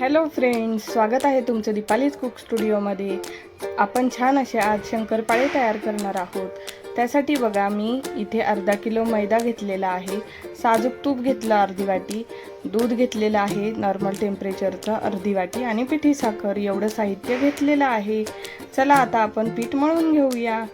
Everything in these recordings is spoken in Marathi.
हॅलो फ्रेंड्स स्वागत आहे तुमचं दीपालीज कुक स्टुडिओमध्ये आपण छान असे आज शंकरपाळे तयार करणार आहोत. त्यासाठी बघा मी इथे अर्धा किलो मैदा घेतलेला आहे. साजूक तूप घेतलं अर्धी वाटी. दूध घेतलेलं आहे नॉर्मल टेम्परेचरचं अर्धी वाटी. आणि पिठी साखर एवढं साहित्य घेतलेलं आहे. चला आता आपण पीठ मळून घेऊया.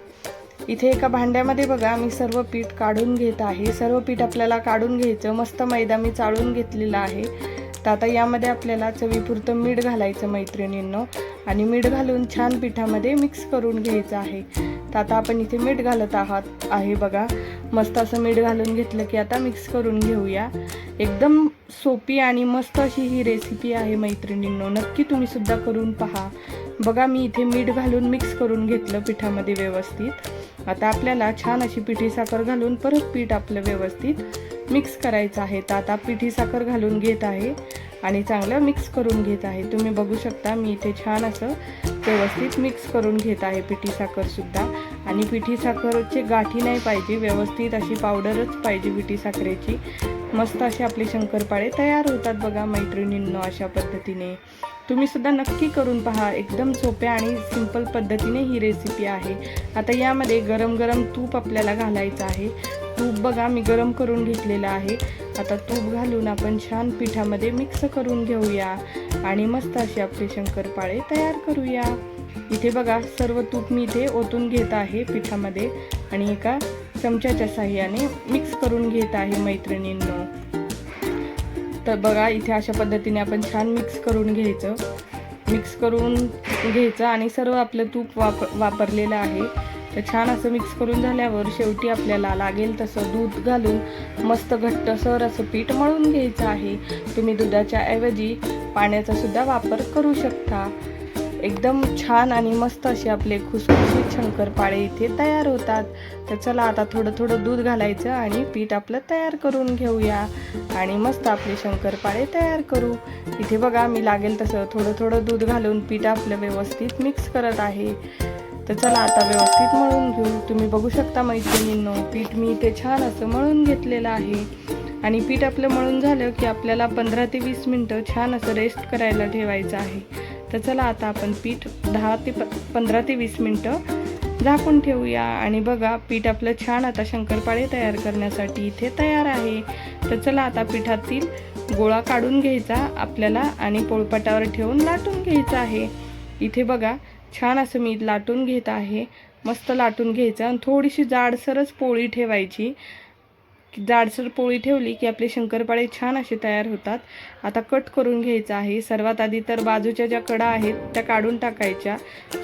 इथे एका भांड्यामध्ये बघा मी सर्व पीठ काढून घेत आहे. सर्व पीठ आपल्याला काढून घ्यायचं. मस्त मैदा मी चाळून घेतलेला आहे. तर आता यामध्ये आपल्याला चवीपुरतं मीठ घालायचं मैत्रिणींनो. आणि मीठ घालून छान पिठामध्ये मिक्स करून घ्यायचं आहे. तर आता आपण इथे मीठ घालत आहात. आहे बघा. मस्त असं मीठ घालून घेतलं की आता मिक्स करून घेऊया. एकदम सोपी आणि मस्त अशी ही रेसिपी आहे मैत्रिणींनो. नक्की तुम्ही सुद्धा करून पहा. बघा मी इथे मीठ घालून मिक्स करून घेतलं पिठामध्ये व्यवस्थित. आता आपल्याला छान अशी पिठी साखर घालून परत पीठ आपलं व्यवस्थित मिक्स करायचं आहे. तर आता पिठी साखर घालून घेत आहे. आणि चांगलं मिक्स करून घेत आहे. तुम्ही बघू शकता मी इथे छान असं व्यवस्थित मिक्स करून घेत आहे पिठी साखरसुद्धा आणि पिठी साखरचे गाठी नाही पाहिजे व्यवस्थित अशी पावडरच पाहिजे पिठी साखरेची. मस्त असे आपले शंकरपाळे तयार होतात बघा मैत्रिणींनो अशा पद्धतीने. तुम्ही सुद्धा नक्की करून पहा एकदम सोप्या आणि सिंपल पद्धतीने ही रेसिपी आहे. आता यामध्ये गरम गरम तूप आपल्याला घालायचं आहे. तूप बघा मी गरम करून घेतलेलं आहे. आता तूप घालून आपण छान पिठामध्ये मिक्स करून घेऊया. आणि मस्त अशी आपले शंकरपाळे तयार करूया. इथे बघा सर्व तूप मी इथे ओतून घेत आहे पिठामध्ये. आणि एका चमच्याच्या साह्याने मिक्स करून घेत आहे मैत्रिणींनो. तर बघा इथे अशा पद्धतीने आपण छान मिक्स करून घ्यायचं. मिक्स करून घ्यायचं आणि सर्व आपलं तूप वाप वापरलेलं आहे. तर छान असं मिक्स करून झाल्यावर शेवटी आपल्याला लागेल तसं दूध घालून मस्त घट्टसर असं पीठ मळून घ्यायचं आहे. तुम्ही दुधाच्या ऐवजी पाण्याचा सुद्धा वापर करू शकता. एकदम छान आणि मस्त असे आपले खुसखुशीत शंकरपाळे इथे तयार होतात. तर चला आता थोडं थोडं दूध घालायचं आणि पीठ आपलं तयार करून घेऊया. आणि मस्त आपले शंकरपाळे तयार करू. इथे बघा मी लागेल तसं थोडं थोडं दूध घालून पीठ आपलं व्यवस्थित मिक्स करत आहे. तर चला आता व्यवस्थित मळून घेऊ. तुम्ही बघू शकता मैत्रिणींनो पीठ मी इथे छान असं मळून घेतलेलं आहे. आणि पीठ आपलं मळून झालं की आपल्याला पंधरा ते वीस मिनटं छान असं रेस्ट करायला ठेवायचं आहे. तर चला आता आपण पीठ दहा ते प पंधरा ते वीस मिनटं झाकून ठेवूया. आणि बघा पीठ आपलं छान आता शंकरपाळे तयार करण्यासाठी इथे तयार आहे. तर चला आता पिठातील गोळा काढून घ्यायचा आपल्याला आणि पोळपाटावर ठेवून लाटून घ्यायचा आहे. इथे बघा छान असं मी लाटून घेत आहे. मस्त लाटून घ्यायचं आणि थोडीशी जाडसरच पोळी ठेवायची. जाडसर पोळी ठेवली की आपले शंकरपाळे छान असे तयार होतात. आता कट करून घ्यायचं आहे. सर्वात आधी तर बाजूच्या ज्या कडा आहेत त्या काढून टाकायच्या.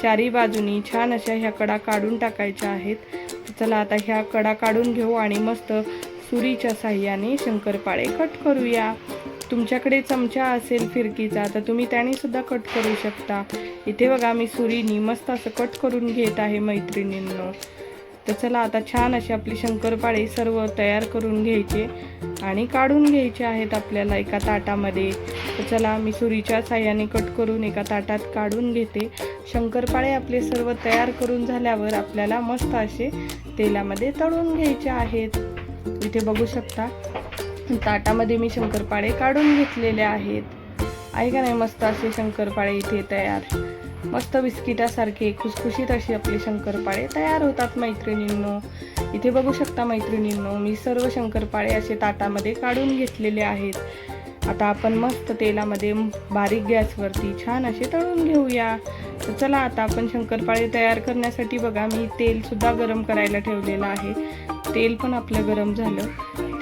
चारी बाजूनी छान अशा ह्या कडा काढून टाकायच्या आहेत. चला आता ह्या कडा काढून घेऊ आणि मस्त सुरीच्या साह्याने शंकरपाळे कट करूया. तुमच्याकडे चमचा असेल फिरकीचा तर तुम्ही त्याने सुद्धा कट करू शकता. इथे बघा मी सुरीनी मस्त असं कट करून घेत आहे मैत्रिणींनो. तर चला आता छान अशी आपली शंकरपाळे सर्व तयार करून घ्यायचे आणि काढून घ्यायचे आहेत आपल्याला एका ताटामध्ये. तर चला मी सुरीच्या साह्याने कट करून एका ताटात काढून घेते. शंकरपाळे आपले सर्व तयार करून झाल्यावर आपल्याला मस्त असे तेलामध्ये तळून घ्यायचे आहेत. इथे बघू शकता ताटामध्ये मी शंकरपाळे काढून घेतलेले आहेत. आहे का नाही मस्त असे शंकरपाळे इथे तयार? मस्त बिस्किटासारखे खुसखुशीत असे आपले शंकरपाळे तयार होतात मैत्रिणींनो. इथे बघू शकता मैत्रिणींनो मी सर्व शंकरपाळे असे ताटामध्ये काढून घेतलेले आहेत. आता आपण मस्त तेलामध्ये बारीक गॅसवरती छान असे तळून घेऊया. तर चला आता आपण शंकरपाळे तयार करण्यासाठी बघा मी तेलसुद्धा गरम करायला ठेवलेलं आहे. तेल पण आपलं गरम झालं.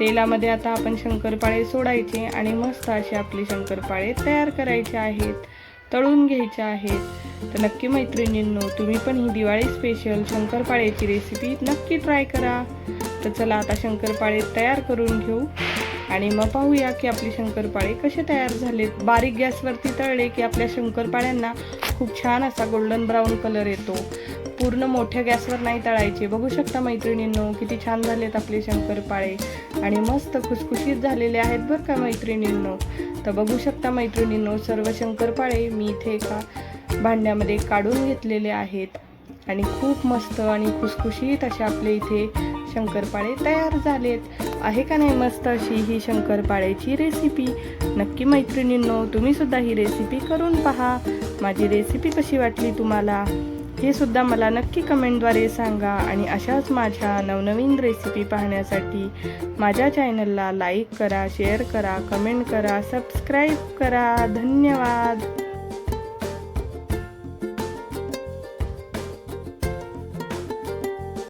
तेलामध्ये आता आपण शंकरपाळे सोडायचे आणि मस्त असे आपले शंकरपाळे तयार करायचे आहेत तळून घ्यायचे आहेत. तर नक्की मैत्रिणींनो तुम्ही पण ही दिवाळी स्पेशल शंकरपाळ्याची रेसिपी नक्की ट्राय करा. तर चला आता शंकरपाळे तयार करून घेऊ. आणि मग पाहूया की आपले शंकरपाळे कसे तयार झालेत. बारीक गॅसवरती तळले की आपल्या शंकरपाळ्यांना खूप छान असा गोल्डन ब्राऊन कलर येतो. पूर्ण मोठ्या गॅसवर नाही तळायचे. बघू शकता मैत्रिणींनो किती छान झालेत आपले शंकरपाळे. आणि मस्त खुसखुशीत झालेले आहेत बरं का मैत्रिणींनो. तर बघू शकता मैत्रिणींनो सर्व शंकरपाळे मी इथे एका भांड्यामध्ये काढून घेतलेले आहेत. आणि खूप मस्त आणि खुसखुशीत असे आपले इथे शंकरपाळे तयार झालेत. आहे का नाही मस्त अशी ही शंकरपाळ्याची रेसिपी नक्की मैत्रिणींनो तुम्हीसुद्धा ही रेसिपी करून पहा. माझी रेसिपी कशी वाटली तुम्हाला? हे सुद्धा मला नक्की कमेंटद्वारे सांगा आणि अशाच माझ्या नवनवीन रेसिपी पाहण्यासाठी माझ्या चॅनलला लाईक करा शेअर करा कमेंट करा सबस्क्राईब करा. धन्यवाद.